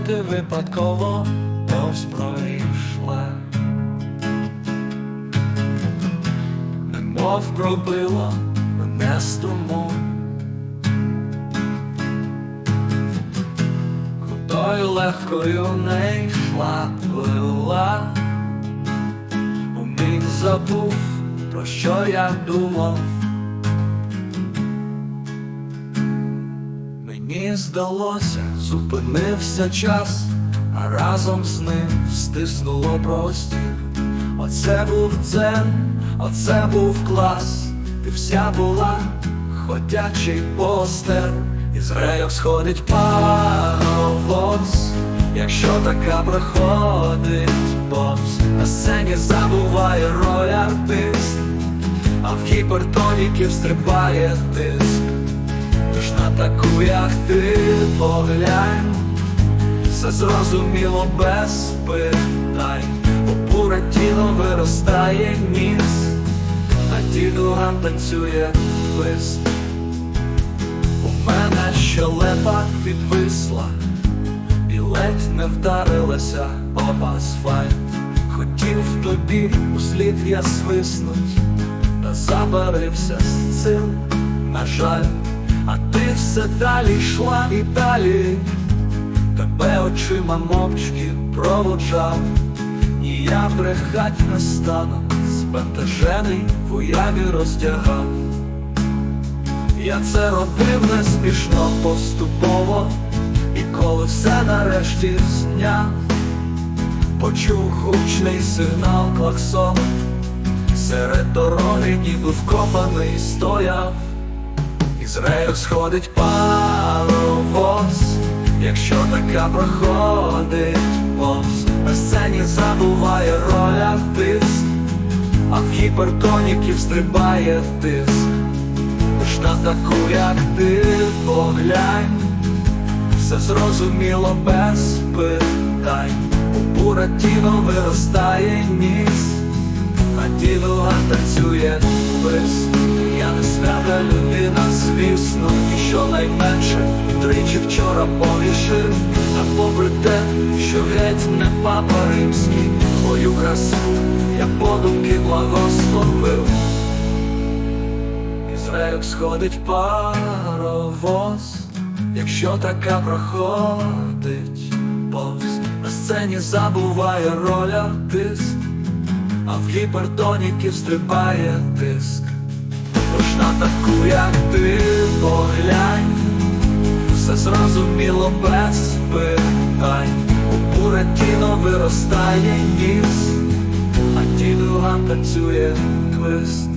ти випадково повз пройшла. Немов пробило мене струму. Крутою легкою не йшла, плила. Умінь забув, про що я думав. Мені здалося, зупинився час, а разом з ним стиснуло простір. Оце був дзен, оце був клас, ти вся була ходячий постер, із рейок сходить паровоз, якщо така проходить повз, на сцені забуває роль артист, а в гіпертоніки стрибає тиск. Тож на таку, як ти поглянь, все зрозуміло без питань, у тіло виростає ніс, а дідуган танцює лист. У мене щелепа відвисла, і ледь не вдарилася об асфальт. Хотів тобі услід я свиснуть, та забарився з цим, на жаль, а ти все далі йшла і далі, тебе очима мовчки проводжав, і я брехать не стану, збентежений в уяві роздягав. Я це робив не смішно поступово, і коли все нарешті зняв, почув гучний сигнал клаксону, серед дороги ніби вкопаний стояв, із рейок сходить паровоз, якщо така проходить повз, на сцені забуває роль артист, а в гіпертоніків стрибає тиск. Ж на таку, як ти поглянь, все зрозуміло без питань. У Буратіно виростає ніс, а дідуга танцює лист. Я не свята людина, звісно, і що найменше тричі вчора повішив, а попри те, що геть не папа римський, твою красу я подумки благословив. Із рейок сходить паровоз, якщо така проходить повз, на сцені забуває роль артист, а в гіпертоніків стрибає тиск. Тож на таку, як ти поглянь, все зрозуміло без питань. У Буратіно виростає ніс, а дідуган танцює твист.